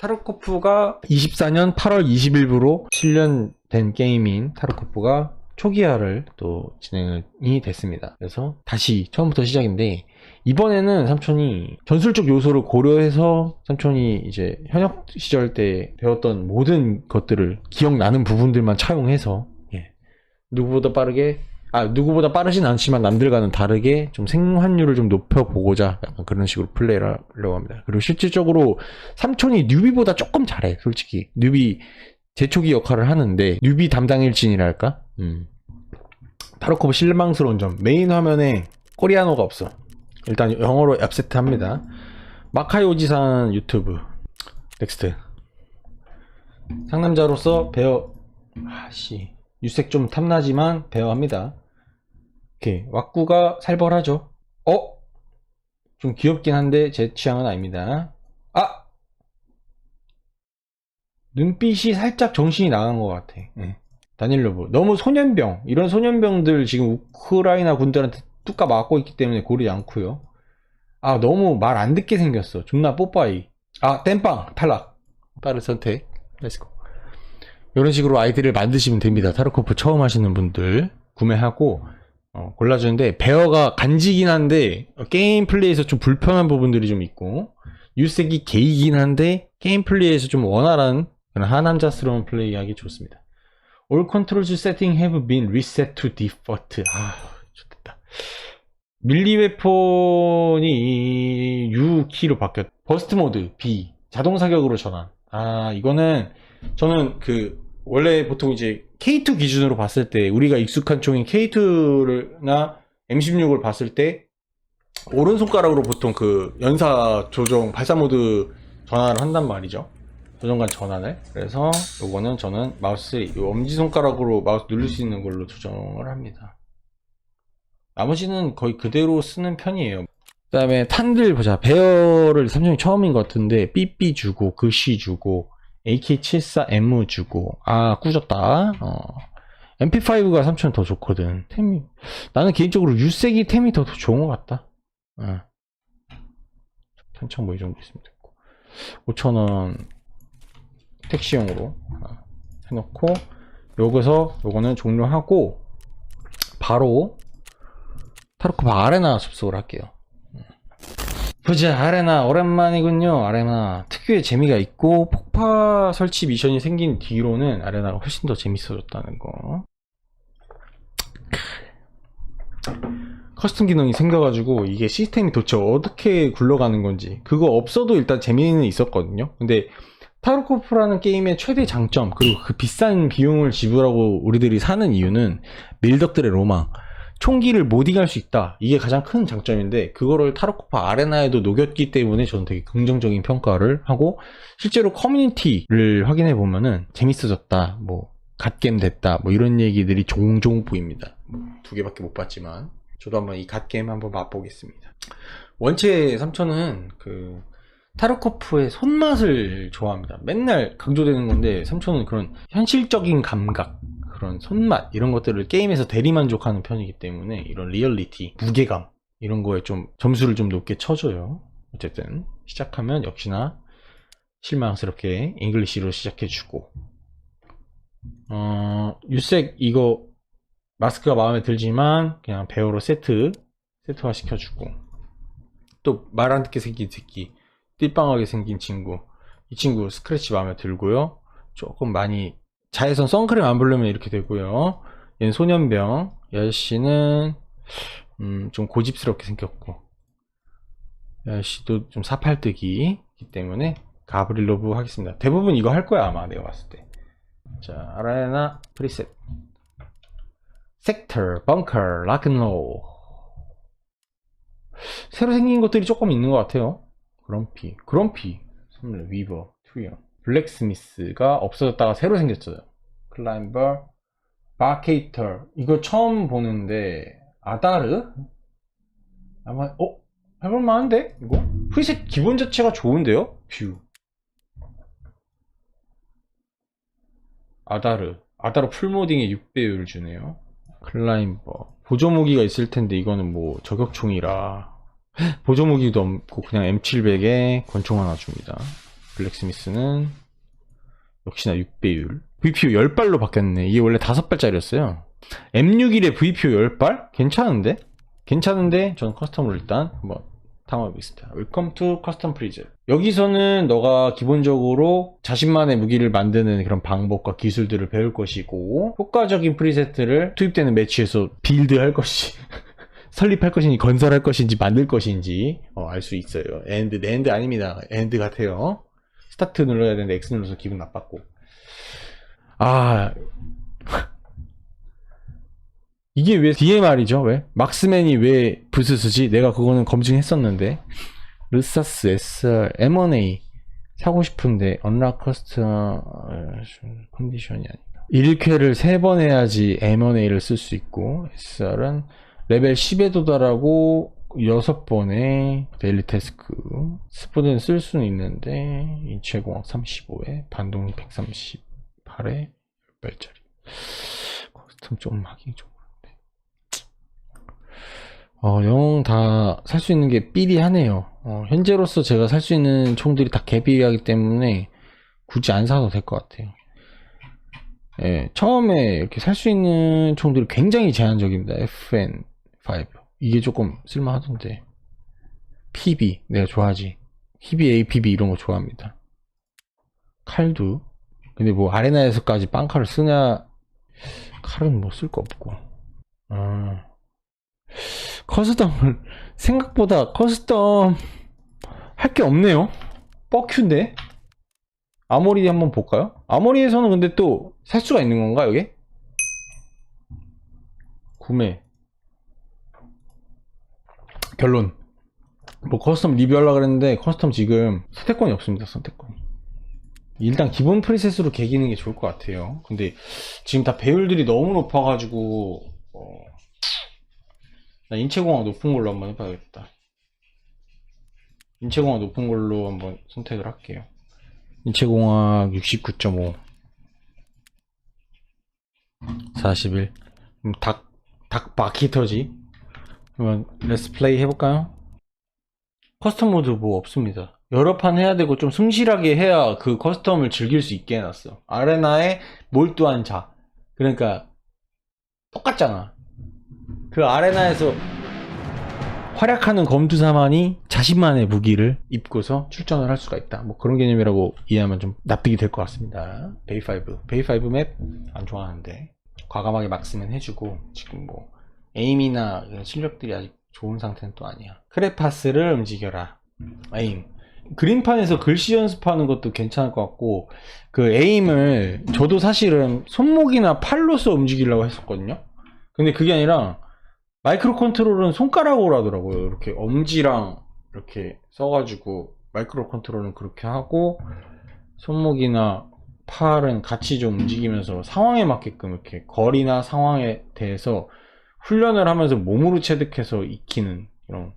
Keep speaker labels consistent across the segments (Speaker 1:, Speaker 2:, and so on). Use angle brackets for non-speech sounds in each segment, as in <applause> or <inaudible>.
Speaker 1: 타르코프가 24년 8월 20일부로 7년 된 게임인 타르코프가 초기화를 또 진행이 됐습니다. 그래서 다시 처음부터 시작인데 이번에는 삼촌이 전술적 요소를 고려해서 삼촌이 이제 현역 시절 때 배웠던 모든 것들을 기억나는 부분들만 차용해서 예. 누구보다 빠르게 아 누구보다 빠르진 않지만 남들과는 다르게 좀 생환율을 좀 높여보고자 약간 그런 식으로 플레이를 하려고 합니다. 그리고 실질적으로 삼촌이 뉴비보다 조금 잘해 솔직히. 뉴비 제초기 역할을 하는데 뉴비 담당 일진이랄까? 음. 타로코브 실망스러운 점. 메인 화면에 코리아노가 없어. 일단 영어로 앱세트 합니다. 마카요지산 유튜브. 넥스트. 상남자로서 배어 아씨. 유색 좀 탐나지만 배어합니다 오케이 왁구가 살벌하죠? 어? 좀 귀엽긴 한데 제 취향은 아닙니다. 아! 눈빛이 살짝 정신이 나간 것 같아. 예. 다닐로브. 너무 소년병. 이런 소년병들 지금 우크라이나 군들한테 뚜까 맞고 있기 때문에 고르지 않고요. 아 너무 말 안 듣게 생겼어. 존나 뽀빠이. 아 땜빵. 탈락. 빠른 선택. 렛츠고 이런 식으로 아이디를 만드시면 됩니다. 타르코프 처음 하시는 분들. 구매하고 어, 골라주는데 베어가 간지긴 한데 어, 게임 플레이에서 좀 불편한 부분들이 좀 있고 유색이 게이긴 한데 게임 플레이에서 좀 원활한 그런 하남자스러운 플레이하기 좋습니다 All controls setting have been reset to default. 아, 좋겠다. 밀리 웨폰이 U 키로 바뀌었. 버스트 모드 B 자동 사격으로 전환. 아, 이거는 저는 그 원래 보통 이제 K2 기준으로 봤을 때 우리가 익숙한 총인 K2나 M16을 봤을 때 오른손가락으로 보통 그 연사 조정 발사 모드 전환을 한단 말이죠. 조정관 전환을. 그래서 요거는 저는 마우스 이 엄지 손가락으로 마우스 누를 수 있는 걸로 조정을 합니다. 나머지는 거의 그대로 쓰는 편이에요. 그 다음에 탄들 보자. 베어를 삼성이 처음인 것 같은데 삐삐 주고 글씨 주고 AK74M 주고. 아 꾸졌다. 어. MP5가 삼촌 더 좋거든. 템이 나는 개인적으로 유색이 템이 더 좋은 것 같다. 어. 탄창 뭐 이 정도 있으면 됐고. 5천원 택시용으로 하나 해놓고 여기서 요거는 종료하고 바로 타르코프 아레나 접속을 할게요 보자 아레나 오랜만이군요. 아레나. 특유의 재미가 있고 폭파 설치 미션이 생긴 뒤로는 아레나가 훨씬 더 재밌어졌다는 거. 커스텀 기능이 생겨가지고 이게 시스템이 도대체 어떻게 굴러가는 건지. 그거 없어도 일단 재미는 있었거든요. 근데 타르코프라는 게임의 최대 장점 그리고 그 비싼 비용을 지불하고 우리들이 사는 이유는 밀덕들의 로망 총기를 못 이길 수 있다. 이게 가장 큰 장점인데 그거를 타르코프 아레나에도 녹였기 때문에 저는 되게 긍정적인 평가를 하고 실제로 커뮤니티를 확인해 보면은 재밌어졌다. 뭐 갓겜 됐다. 뭐 이런 얘기들이 종종 보입니다. 뭐두 개밖에 못 봤지만. 저도 한번 이 갓게임 한번 맛보겠습니다. 원체 삼촌은 그 타르코프의 손맛을 좋아합니다. 맨날 강조되는 건데 삼촌은 그런 현실적인 감각, 그런 손맛 이런 것들을 게임에서 대리만족하는 편이기 때문에 이런 리얼리티, 무게감 이런 거에 좀 점수를 좀 높게 쳐줘요. 어쨌든 시작하면 역시나 실망스럽게 잉글리시로 시작해주고. 어, 유색 이거 마스크가 마음에 들지만 그냥 배우로 세트 세트화 시켜주고. 또 말 안 듣게 생긴 새끼 띠빵하게 생긴 친구. 이 친구 스크래치 마음에 들고요. 조금 많이 자외선 선크림 안 바르면 이렇게 되고요. 얘는 소년병. 이 아저씨는 음, 좀 고집스럽게 생겼고. 이 아저씨도 좀 사팔뜨기이기 때문에 가브릴로브 하겠습니다. 대부분 이거 할 거야 아마 내가 봤을 때자 아라레나 프리셋. 섹터, 벙커, 락앤롤. 새로 생긴 것들이 조금 있는 것 같아요. 그럼피, 그럼피, 위버, 투영, 블랙스미스가 없어졌다가 새로 생겼어요. 클라임버, 바케이터, 이거 처음 보는데 아다르? 아마 어? 해볼만한데? 이거? 프리셋 기본 자체가 좋은데요? 뷰. 아다르, 아다르 풀모딩에 6배율 주네요. 클라임버, 보조무기가 있을 텐데 이거는 뭐 저격총이라 보조무기도 없고 그냥 M700에 권총 하나 줍니다. 블랙스미스는 역시나 6배율. VPO 10발로 바뀌었네. 이게 원래 5발짜리였어요. M61에 VPO 10발? 괜찮은데? 괜찮은데 전 커스텀으로 일단 한번 탐험해보겠습니다. 웰컴 투 커스텀 프리즈. 여기서는 너가 기본적으로 자신만의 무기를 만드는 그런 방법과 기술들을 배울 것이고 효과적인 프리세트를 투입되는 매치에서 빌드할 것이 <laughs> 설립할 것인지 건설할 것인지 만들 것인지 어, 알 수 있어요. 엔드, 엔드 아닙니다. 엔드 같아요. 스타트 눌러야 되는데 X 눌러서 기분 나빴고. 아 이게 왜 DMR이죠? 왜? 막스맨이 왜 부스스지? 내가 그거는 검증했었는데 르사스 SR M1A 사고 싶은데 언락 커스터 컨디션이 아니다 1쾌를 3번 해야지 M1A를 쓸 수 있고 SR은 레벨 10에 도달하고 6번에 데일리 태스크 스포드는 쓸 수는 있는데 인체공학 35에 반동 138에 10발짜리 커스텀 좀 하기 좀 어, 영 다 살 수 있는 게 삐리하네요. 어, 현재로서 제가 살 수 있는 총들이 다 개삐리하기 때문에 굳이 안 사도 될 것 같아요. 예, 처음에 이렇게 살 수 있는 총들이 굉장히 제한적입니다. FN5. 이게 조금 쓸만하던데. PB, 내가 좋아하지. PB, APB 이런 거 좋아합니다. 칼도. 근데 뭐 아레나에서까지 빵칼을 쓰냐, 칼은 뭐 쓸 거 없고. 아. 커스텀을 <laughs> 생각보다 커스텀 할 게 없네요. 뻑큐인데 아모리 한번 볼까요? 아모리에서는 근데 또 살 수가 있는 건가 여기? 구매 결론. 뭐 커스텀 리뷰하려고 그랬는데 커스텀 지금 선택권이 없습니다 선택권이. 일단 기본 프리셋으로 개기는 게 좋을 것 같아요. 근데 지금 다 배율들이 너무 높아 가지고 어, 나 인체공학 높은 걸로 한번 해봐야겠다. 인체공학 높은 걸로 한번 선택을 할게요. 인체공학 69.5 41 그럼 닭, 닭 바퀴터지 그러면 레스 플레이 해볼까요? 커스텀 모드 뭐 없습니다. 여러 판 해야 되고 좀 성실하게 해야 그 커스텀을 즐길 수 있게 해놨어. 아레나에 몰두한 자. 그러니까 똑같잖아. 그 아레나에서 활약하는 검투사만이 자신만의 무기를 입고서 출전을 할 수가 있다. 뭐 그런 개념이라고 이해하면 좀 납득이 될 것 같습니다. 베이5. 베이5 맵 안 좋아하는데 과감하게 막 쓰면 해주고 지금 뭐 에임이나 실력들이 아직 좋은 상태는 또 아니야. 크레파스를 움직여라. 에임. 그림판에서 글씨 연습하는 것도 괜찮을 것 같고 그 에임을 저도 사실은 손목이나 팔로서 움직이려고 했었거든요. 근데 그게 아니라 마이크로 컨트롤은 손가락으로 하더라고요. 이렇게 엄지랑 이렇게 써가지고 마이크로 컨트롤은 그렇게 하고 손목이나 팔은 같이 좀 움직이면서 상황에 맞게끔 이렇게 거리나 상황에 대해서 훈련을 하면서 몸으로 체득해서 익히는 이런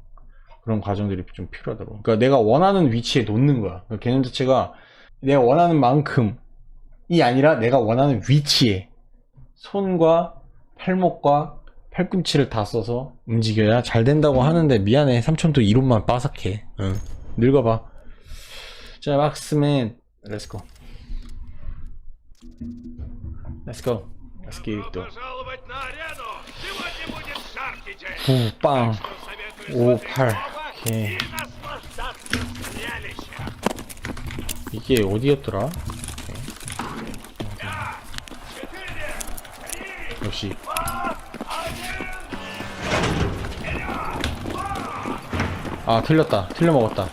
Speaker 1: 그런 과정들이 좀 필요하더라고. 그러니까 내가 원하는 위치에 놓는 거야. 그러니까 개념 자체가 내가 원하는 만큼이 아니라 내가 원하는 위치에 손과 팔목과 팔꿈치를 다 써서 움직여야 잘 된다고 하는데 미안해. 삼촌도 이론만 빠삭해. 응. 늙어봐. 자 막스맨. 렛츠고 렛츠고 렛츠고 9빵. 5 8 오케이. 이게 어디였더라? 예. 역시. 아 틀렸다. 틀려먹었다.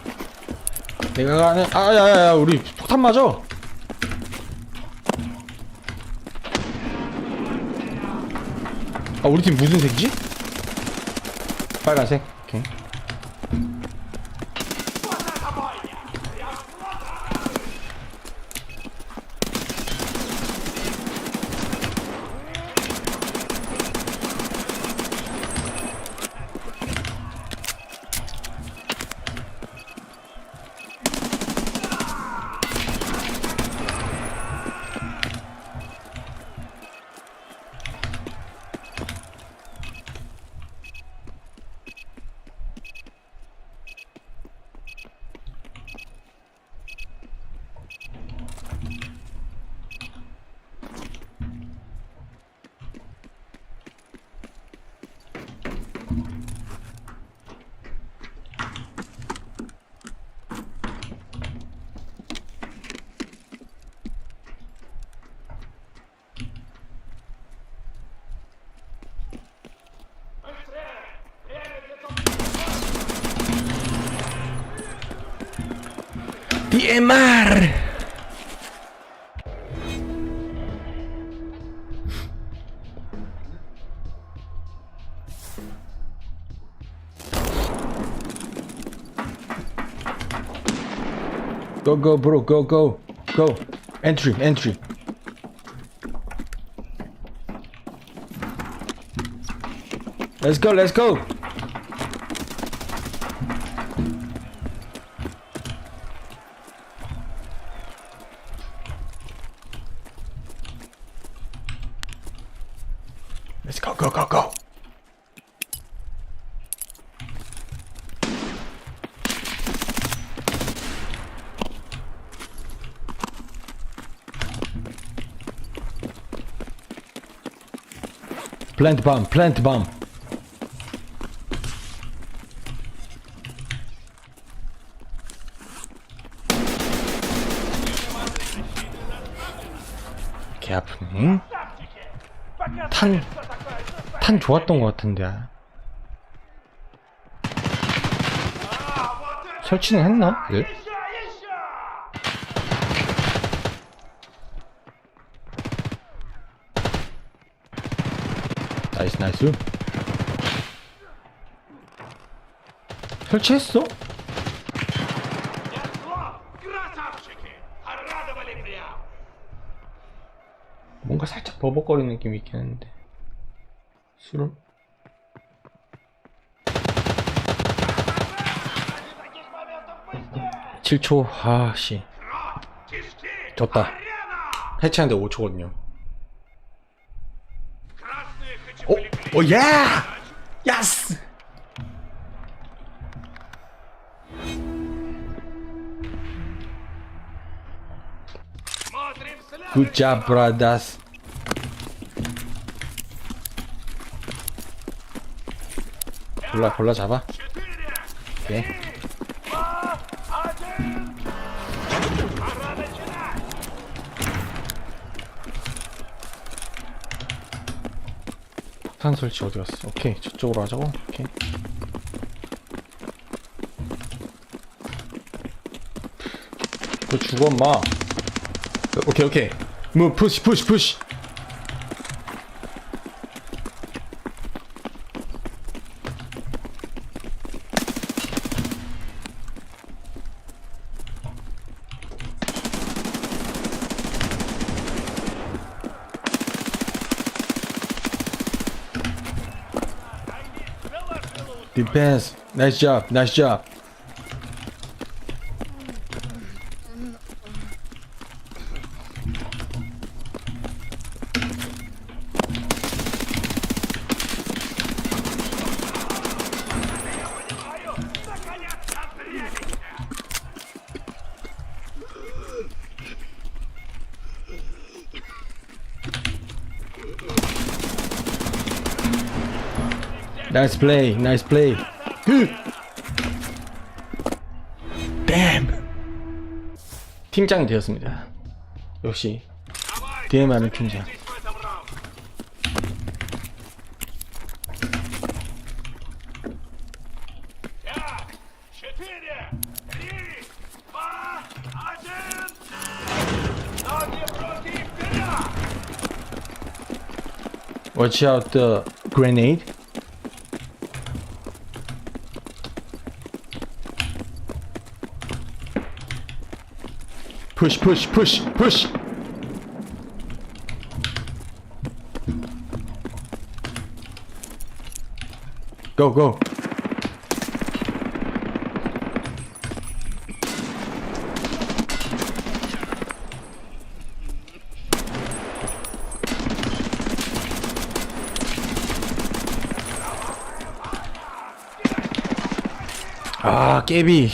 Speaker 1: 내가 가는 아야야야 우리 폭탄 맞아? 아 우리 팀 무슨 색이지? 빨간 DMR! Go go bro go go go. Entry entry. Let's go let's go Plant bomb plant bomb 개 아프네 탄, 탄 좋았던 것 같은데. 설치는 했나? 네? 나이스. 설치했어? 뭔가 살짝 버벅거리는 느낌이 있긴 한데.
Speaker 2: 술은
Speaker 1: 7초. 아씨. 졌다. 해체하는데 5초거든요. Oh
Speaker 2: yeah! Yes!
Speaker 1: Good job, brothers. 골라 골라 잡아. 오케이. 폭탄 설치 어디 갔어? 오케이, 저쪽으로 하자고. 오케이. 너 죽어, 엄마. 오케이, 오케이. 뭐, 푸시, 푸시, 푸시. Depends. Nice job, nice job. 나이스 플레이 나이스 플레이 댐 팀장이 되었습니다. 역시 DM하는 팀장. Watch out the. Push, push, push, push. Go, go. 아, 깨비.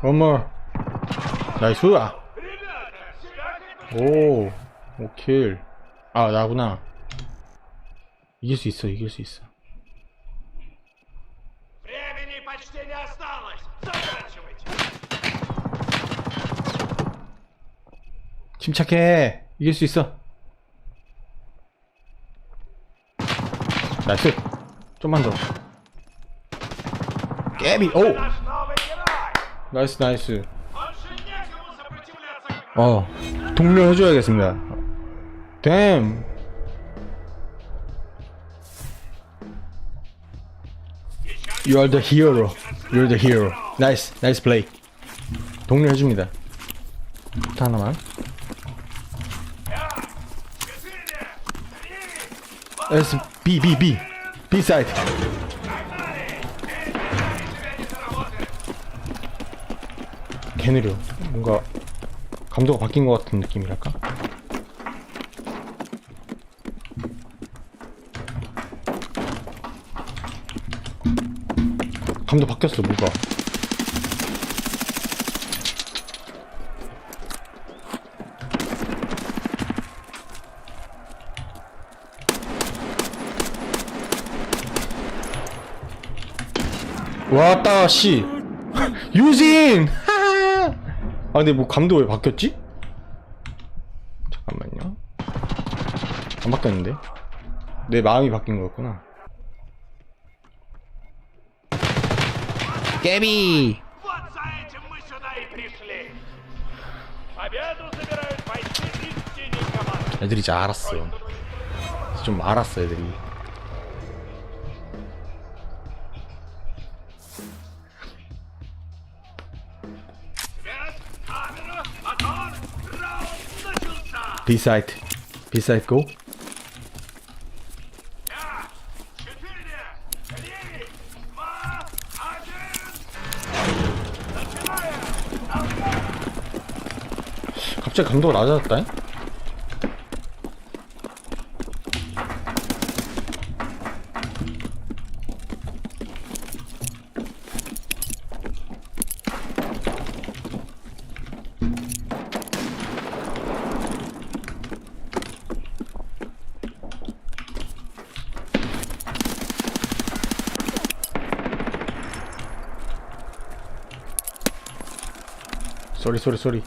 Speaker 1: One more. 나이스. 아. 오, 오킬. 아, 나구나. 이길 수 있어, 이길 수 있어. 침착해. 이길 수 있어. 나이스. 좀만 더. 깨비, 오! 나이스 나이스. 어 동료 해줘야겠습니다. 댐! You are the hero. You're the hero. 나이스 나이스 플레이 동료 해줍니다. 하나만. S B B B. B 사이드 개 느려. 뭔가 감도가 바뀐 것 같은 느낌이랄까? 감도 바뀌었어, 뭐가. 왔다, 씨. <laughs> 유진! 아 근데 뭐 감도 왜 바뀌었지? 잠깐만요. 안 바뀌었는데? 내 마음이 바뀐 거였구나. 깨비! 애들이 이제 알았어. 좀 알았어 애들이.
Speaker 2: B side.
Speaker 1: B side go. 갑자기 강도가 낮아졌다. 쏘리 쏘리 쏘리.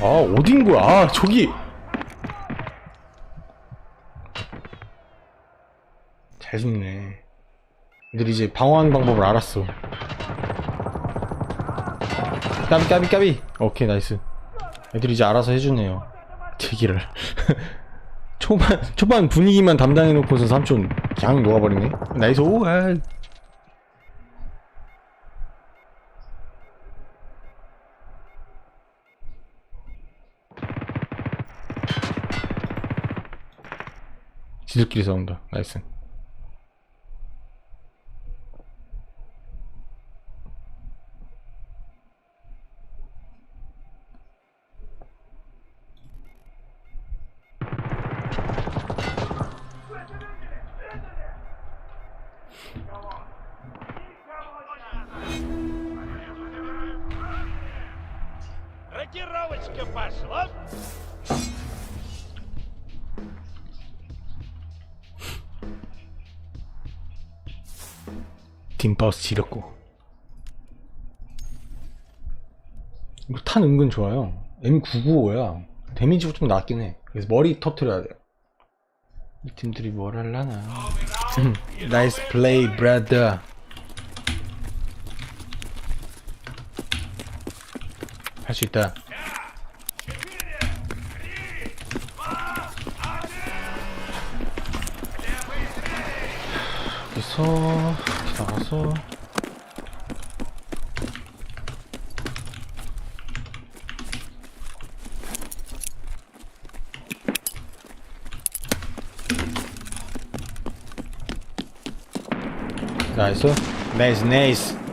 Speaker 1: 아 어딘 거야? 아 저기. 잘 숨네. 애들이 이제 방어하는 방법을 알았어. 까비 까비 까비. 오케이 나이스. 애들이 이제 알아서 해주네요 제기를. <laughs> 초반 초반 분위기만 담당해 놓고서 삼촌 그냥 녹아버리네? 나이스 오 아. 지들끼리 싸운다. 나이스 딘바우스 지렸고. 이거 탄 은근 좋아요. M995야. 데미지가 좀 낮긴 해. 그래서 머리 터트려야 돼요. 이 팀들이 뭘 할라나. 나이스 플레이 브라더 할 수 있다. 여기서 나가서. 나이스. 나이스 나이스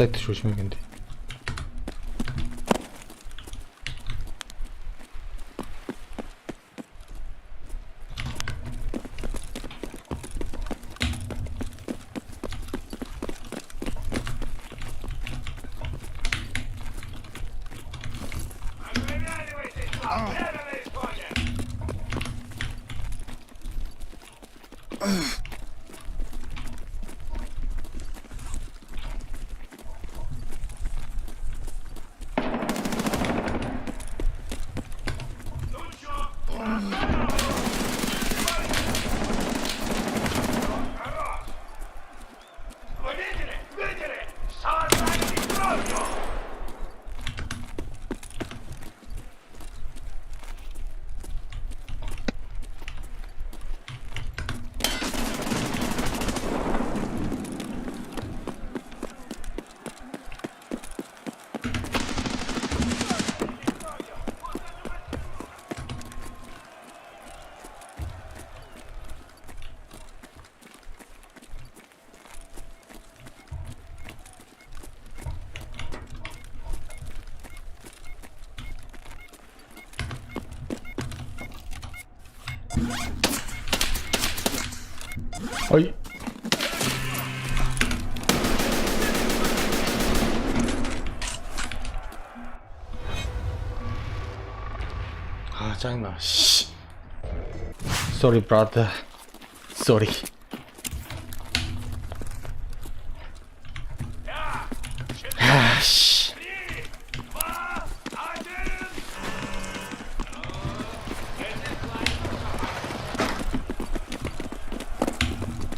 Speaker 1: 사이트 조심해야겠는데. 짜증나. 씨. Sorry brother. Sorry. 아,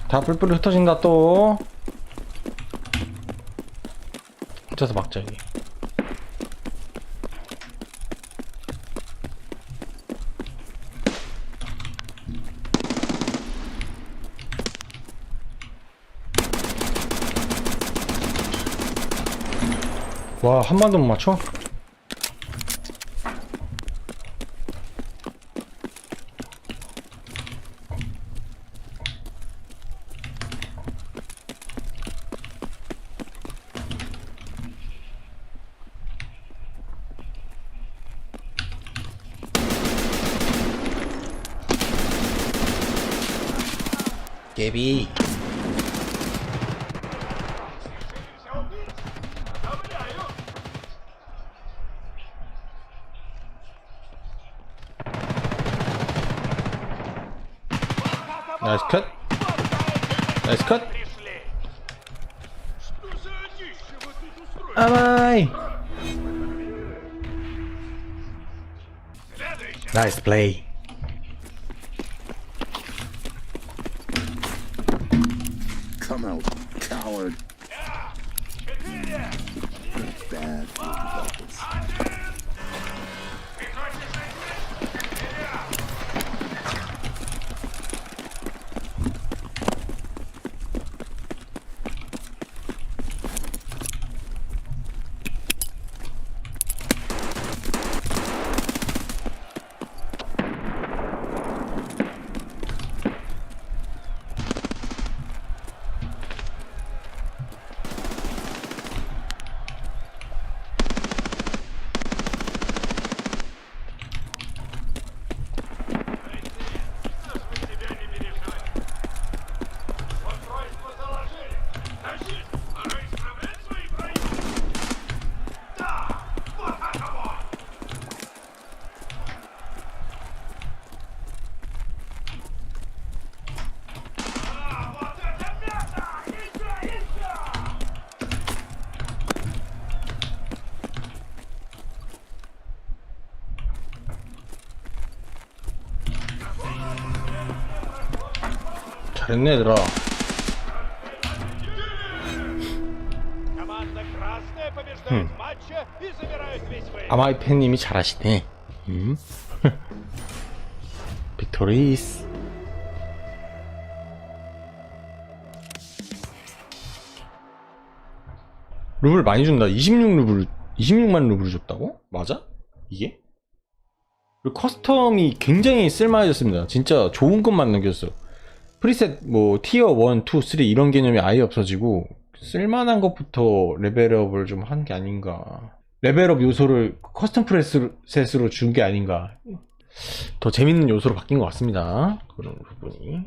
Speaker 1: 다 뿔뿔이 흩어진다 또. 흩어서 막자 여기 와, 한 번도 못 맞춰? 깨비.
Speaker 2: Nice
Speaker 1: play. 됐네 얘들아
Speaker 2: 음.
Speaker 1: 아마이팬님이 잘하시네 음? <laughs> 빅토리스 루블 많이 준다 26루블 26만 루블 줬다고? 맞아? 이게? 커스텀이 굉장히 쓸만해졌습니다 진짜 좋은 것만 남겼어요 프리셋 뭐 티어 1, 2, 3 이런 개념이 아예 없어지고 쓸만한 것부터 레벨업을 좀 한 게 아닌가. 레벨업 요소를 커스텀 프레셋으로 준 게 아닌가. 더 재밌는 요소로 바뀐 것 같습니다. 그런 부분이.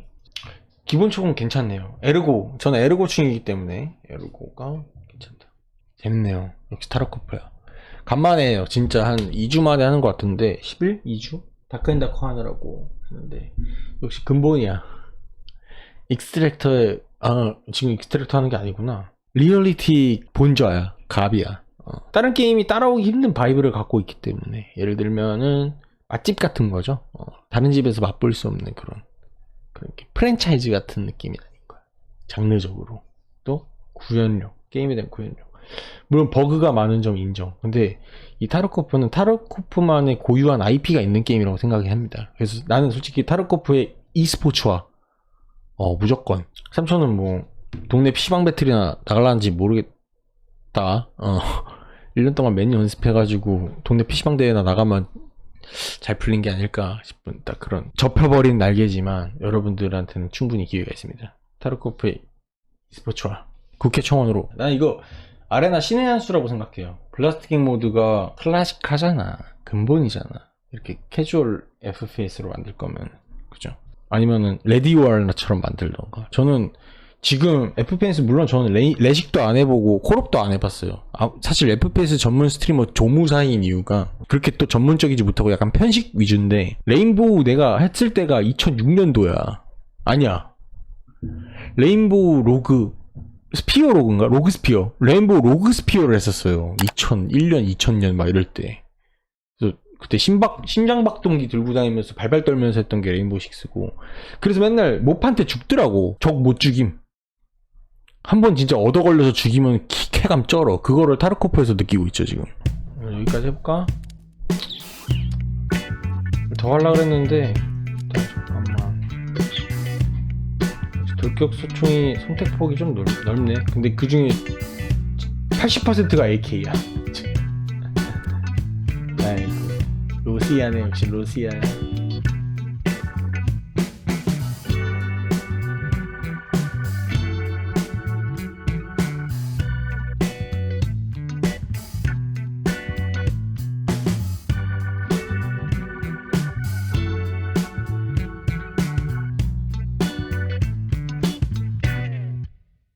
Speaker 1: 기본적으로 괜찮네요. 에르고. 저는 에르고충이기 때문에 에르고가 괜찮다. 재밌네요. 역시 타르코프야. 간만에 해요. 진짜 한 2주 만에 하는 것 같은데 10일? 2주? 다크앤다크 하느라고 했는데 역시 근본이야. 익스트랙터에 아 지금 익스트랙터 하는 게 아니구나. 리얼리티 본좌야. 갑이야. 어. 다른 게임이 따라오기 힘든 바이브를 갖고 있기 때문에 예를 들면은 맛집 같은 거죠. 어, 다른 집에서 맛볼 수 없는 그런 그런 게 프랜차이즈 같은 느낌이라니까. 장르적으로 또 구현력 게임에 대한 구현력. 물론 버그가 많은 점 인정. 근데 이 타르코프는 타르코프만의 고유한 IP가 있는 게임이라고 생각을 합니다. 그래서 나는 솔직히 타르코프의 e스포츠화 어 무조건 삼촌은 뭐 동네 PC방 배틀이나 나갈라는지 모르겠다. 어 <laughs> 1년 동안 매니 연습해가지고 동네 PC방 대회나 나가면 잘 풀린 게 아닐까 싶은 딱 그런 접혀버린 날개지만 여러분들한테는 충분히 기회가 있습니다. 타르코프의 e스포츠화 국회 청원으로 난 이거 아레나 신의 한 수라고 생각해요. 블라스틱 모드가 클래식하잖아. 근본이잖아. 이렇게 캐주얼 FPS로 만들 거면 그죠? 아니면은 레디워얼나처럼 만들던가. 저는 지금 FPS 물론 저는 레, 레식도 안 해보고 콜업도 안 해봤어요. 아, 사실 FPS 전문 스트리머 조무사인 이유가 그렇게 또 전문적이지 못하고 약간 편식 위주인데 레인보우 내가 했을 때가 2006년도야. 아니야. 레인보우 로그 스피어 로그인가? 로그 스피어. 레인보우 로그 스피어를 했었어요. 2001년, 2000년 막 이럴 때. 그때 심박, 심장박동기 들고 다니면서 발발 떨면서 했던 게 레인보우 식스고. 그래서 맨날 모판테 죽더라고. 적 못 죽임. 한 번 진짜 얻어 걸려서 죽이면 키, 쾌감 쩔어. 그거를 타르코프에서 느끼고 있죠, 지금. 어, 여기까지 해볼까? 더 하려고 그랬는데, 잠깐만. 돌격 소총이 선택폭이 좀 넓, 넓네. 근데 그 중에 80%가 AK야. 아이고, 로시아네, 역시 로시아.